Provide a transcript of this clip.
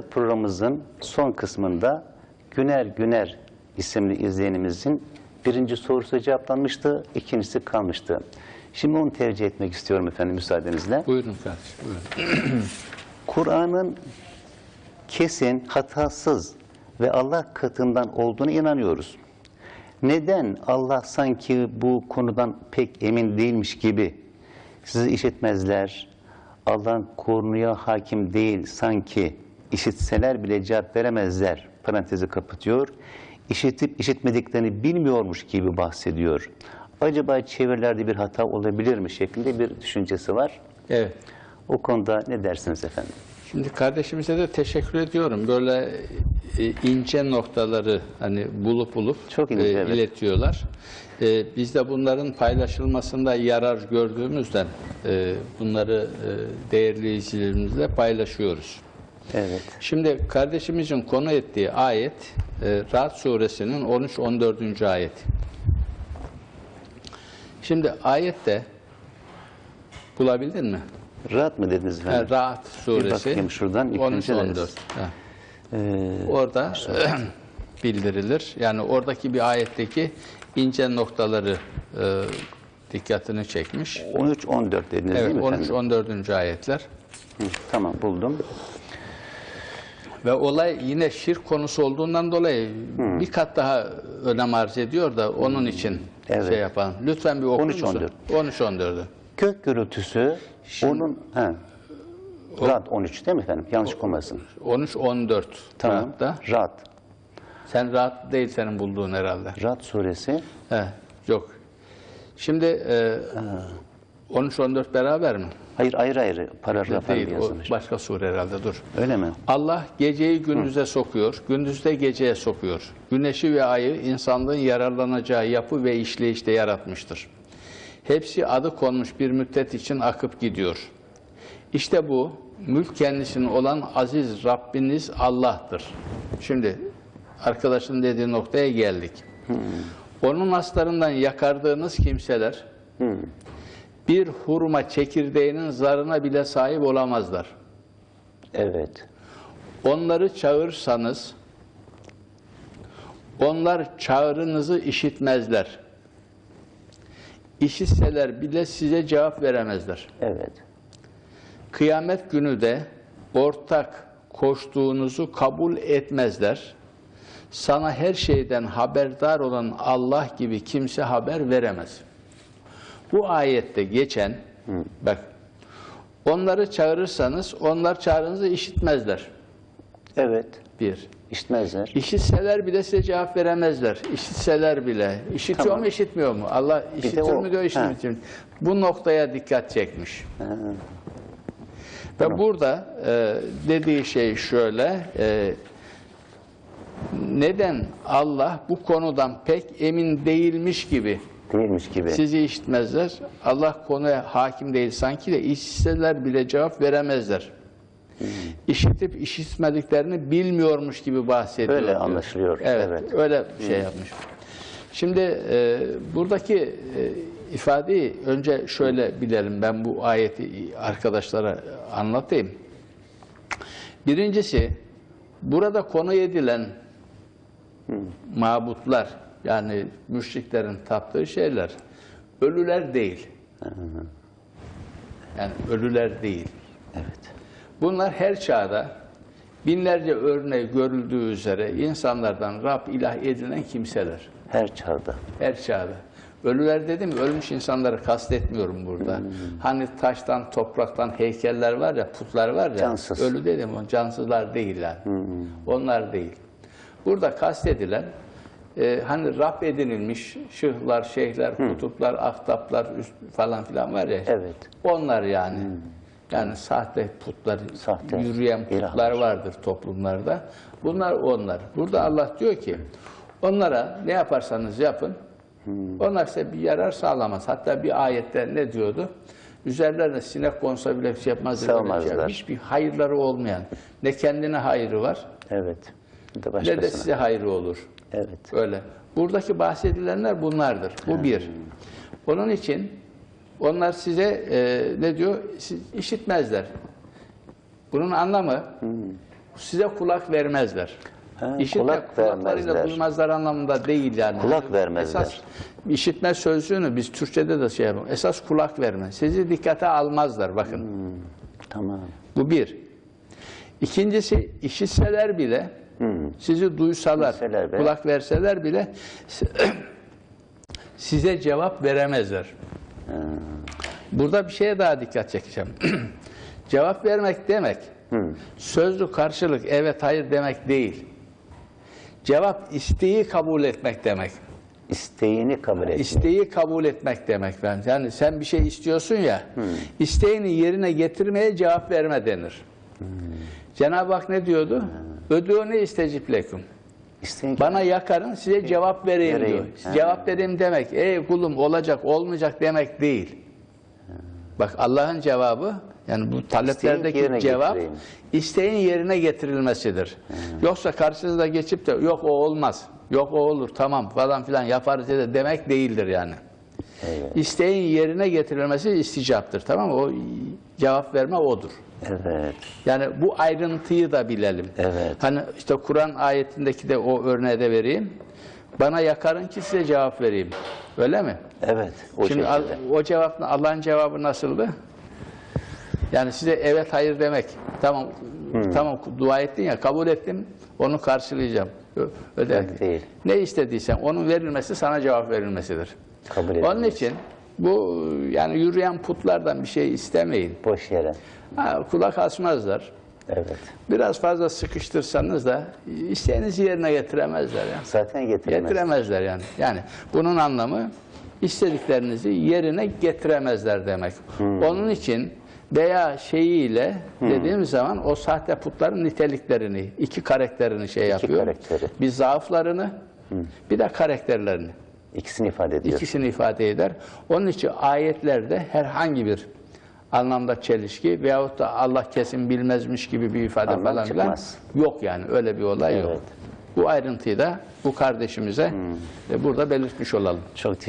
Programımızın son kısmında Güner Güner isimli izleyenimizin birinci sorusu cevaplanmıştı, ikincisi kalmıştı. Şimdi onu tercih etmek istiyorum efendim müsaadenizle. Buyurun kardeşim. Buyurun. Kur'an'ın kesin, hatasız ve Allah katından olduğunu inanıyoruz. Neden Allah sanki bu konudan pek emin değilmiş gibi sizi işitmezler, Allah'ın konuya hakim değil sanki işitseler bile cevap veremezler parantezi kapatıyor. İşitip işitmediklerini bilmiyormuş gibi bahsediyor. Acaba çevirilerde bir hata olabilir mi şeklinde bir düşüncesi var. Evet. O konuda ne dersiniz efendim? Şimdi kardeşimize de teşekkür ediyorum. Böyle e, ince noktaları hani bulup bulup Çok ince, e, evet. iletiyorlar. E, biz de bunların paylaşılmasında yarar gördüğümüzden e, bunları e, değerli izleyicilerimizle paylaşıyoruz. Evet. Şimdi kardeşimizin konu ettiği ayet e, Ra'd suresinin 13-14. ayet. Şimdi ayette bulabildin mi? Rahat mı dediniz efendim? Ha, Ra'd suresi bakayım şuradan, ilk 13 önce 14. neresi? Ha. Ee, Orada bildirilir. Yani oradaki bir ayetteki ince noktaları e, dikkatini çekmiş. 13-14 dediniz Evet değil mi 13 efendim? 14. ayetler. Hı, tamam buldum. Ve olay yine şirk konusu olduğundan dolayı bir kat daha önem arz ediyor da onun için Evet. şey yapalım. Lütfen bir okur 13, musun? 14. 13 14'ü. Kök gürültüsü onun... He. Rad 13 değil mi efendim? Yanlış olmasın. 13 14. Tamam. Da. Rad. Sen rahat değil senin bulduğun herhalde. Rad suresi. He, yok. Şimdi e, 13-14 beraber mi? Hayır ayrı ayrı paragraflar Değil, o yazılmış. başka sure herhalde dur. Öyle mi? Allah geceyi gündüze sokuyor, gündüzü de geceye sokuyor. Güneşi ve ayı insanlığın yararlanacağı yapı ve işleyişte yaratmıştır. Hepsi adı konmuş bir müddet için akıp gidiyor. İşte bu mülk kendisinin olan aziz Rabbiniz Allah'tır. Şimdi arkadaşın dediği noktaya geldik. Onun aslarından yakardığınız kimseler bir hurma çekirdeğinin zarına bile sahip olamazlar. Evet. Onları çağırsanız, onlar çağrınızı işitmezler. İşitseler bile size cevap veremezler. Evet. Kıyamet günü de ortak koştuğunuzu kabul etmezler. Sana her şeyden haberdar olan Allah gibi kimse haber veremez. Bu ayette geçen, bak, onları çağırırsanız onlar çağrınızı işitmezler. Evet. Bir. İşitmezler. İşitseler bile size cevap veremezler. İşitseler bile. İşitiyor Tamam. mu, işitmiyor mu? Allah işitiyor mu diyor, işitmiyor? Bu noktaya dikkat çekmiş. Ve burada e, dediği şey şöyle, e, neden Allah bu konudan pek emin değilmiş gibi Değilmiş gibi. sizi işitmezler? Allah konuya hakim değil sanki de işitseler bile cevap veremezler. İşitip işitmediklerini bilmiyormuş gibi bahsediyor. Öyle diyor. anlaşılıyor, Evet, evet. öyle bir şey yapmış. Şimdi e, buradaki e, ifadeyi önce şöyle bilelim. Ben bu ayeti arkadaşlara anlatayım. Birincisi, burada konu edilen mabutlar, yani müşriklerin taptığı şeyler, ölüler değil. Yani ölüler değil. Evet. Bunlar her çağda binlerce örneği görüldüğü üzere insanlardan Rab ilah edilen kimseler. Her çağda. Her çağda. Ölüler dedim ölmüş insanları kastetmiyorum burada. Hani taştan, topraktan heykeller var ya, putlar var ya. Cansız. Ölü dedim o cansızlar değil yani. Onlar değil. Burada kastedilen e, hani Rab edinilmiş şıhlar, şeyhler, kutuplar, ahtaplar üst- falan filan var ya. Evet. Onlar yani. Yani sahte putlar, Sahte yürüyen putlar ilahlar. vardır toplumlarda. Bunlar onlar. Burada Allah diyor ki onlara ne yaparsanız yapın onlar size bir yarar sağlamaz. Hatta bir ayette ne diyordu? Üzerlerine sinek konsa bile bir şey yapmaz. Sığmazlar. Hiçbir hayırları olmayan. Ne kendine hayrı var Evet. Bir de ne de size hayrı olur. Evet. Öyle. Buradaki bahsedilenler bunlardır. Bu bir. Onun için onlar size e, ne diyor? Siz işitmezler. Bunun anlamı size kulak vermezler. Ha, İşitme kulak kulaklarıyla vermezler. duymazlar anlamında değil yani. Kulak vermezler. Esas işitme sözcüğünü biz Türkçe'de de şey yapalım. Esas kulak verme. Sizi dikkate almazlar bakın. Tamam. Bu bir. İkincisi işitseler bile sizi duysalar, bile. kulak verseler bile size cevap veremezler. Burada bir şeye daha dikkat çekeceğim. cevap vermek demek sözlü karşılık evet hayır demek değil. Cevap isteği kabul etmek demek. İsteğini kabul etmek. İsteği kabul etmek demek ben. Yani sen bir şey istiyorsun ya, isteğini yerine getirmeye cevap verme denir. Cenab-ı Hak ne diyordu? Ödüğünü istecip lekum. Bana yakarın size cevap vereyim, Vereyim. diyor. Cevap vereyim demek, ey kulum olacak olmayacak demek değil. Bak Allah'ın cevabı yani bu taleplerdeki cevap getireyim. isteğin yerine getirilmesidir. Yoksa karşınıza geçip de yok o olmaz, yok o olur tamam falan filan yaparız de demek değildir yani. Evet. İsteğin yerine getirilmesi isticaptır tamam mı? O cevap verme odur. Evet. Yani bu ayrıntıyı da bilelim. Evet. Hani işte Kur'an ayetindeki de o örneği de vereyim. Bana yakarın ki size cevap vereyim. Öyle mi? Evet. O Şimdi al- o cevap Allah'ın cevabı nasıldı? Yani size evet hayır demek. Tamam Hmm. tamam dua ettin ya kabul ettim onu karşılayacağım. Öyle değil. Ne istediysen onun verilmesi sana cevap verilmesidir. Kabul Onun edilmesi. için bu yani yürüyen putlardan bir şey istemeyin. Boş yere. Ha, kulak asmazlar. Evet. Biraz fazla sıkıştırsanız da isteğinizi yerine getiremezler yani. Zaten getiremez. Getiremezler yani. Yani bunun anlamı istediklerinizi yerine getiremezler demek. Hmm. Onun için veya şeyiyle dediğim zaman o sahte putların niteliklerini, iki karakterini şey yapıyor. karakteri. Hmm. Bir zaaflarını, bir de karakterlerini. İkisini ifade ediyor. İkisini ifade eder. Onun için ayetlerde herhangi bir anlamda çelişki veyahut da Allah kesin bilmezmiş gibi bir ifade Anlam falan filan yok yani öyle bir olay yok. Evet. Bu ayrıntıyı da bu kardeşimize e, burada belirtmiş olalım. Çok teşekkür